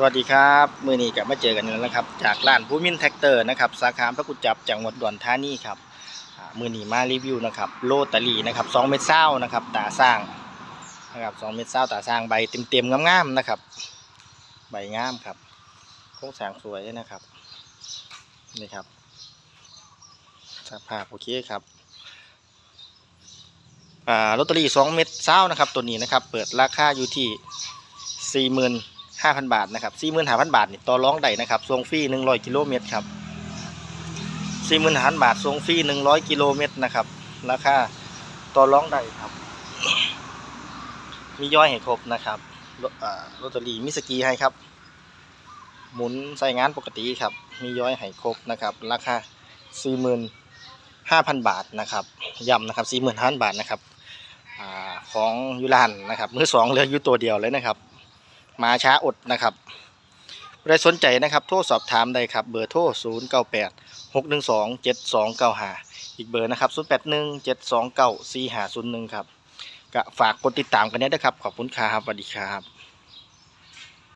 สวัสดีครับมือนี้กลับมาเจอกันแล้วนะครับ จากร้านผู้มินแท็กเตอร์นะครับสาขาพระกุจจับจังหวัดดอุดรธานีครับมือนี้มารีวิวนะครับโลตารีนะครับสองเม็ดเศร้านะครับตาสร้างนะครับสองเม็ดเศร้าตาสร้างใบเต็มๆงามๆนะครับ ใบงามครับโครงสร้างสวยนะครับนี่ครับสภาพโอเคครับอ่าลอตเตอรี่สองเม็ดเศร้านะครับตัวนี้นะครับเปิดราคาอยู่ที่สี่หมื่น ห้าพันบาทนะครับสี่หมื่นห้าพันบาทนี่ต่อร้องได้นะครับส่งฟรีหนึ่งร้อยกิโลเมตรครับสี่หมื่นห้าพันบาทส่งฟรีหนึ่งร้อยกิโลเมตรนะครับราคาต่อร้องได้ครับ มีย่อยให้ครบนะครับรถอ่าลอตเตอรี่มิสกีให้ครับ หมุนใส่งานปกติครับ มีย้อยให้ครบนะครับ ราคาสี่หมื่นห้าพันบาทนะครับย้ำนะครับสี่หมื่นห้าพันบาทนะครับอของยูรานนะครับมือสองเหลืออยู่ตัวเดียวเลยนะครับ มาช้าอดนะครับใครสนใจนะครับ โทรสอบถามได้ครับ เบอร์โทร 0 9 8 6 1 2 7 2 9 5 อีกเบอร์นะครับ 0 8 1 7 2 9 4 5 0 1 ครับก็ฝากกดติดตามกันนี้นะครับ ขอบคุณครับสวัสดีครับ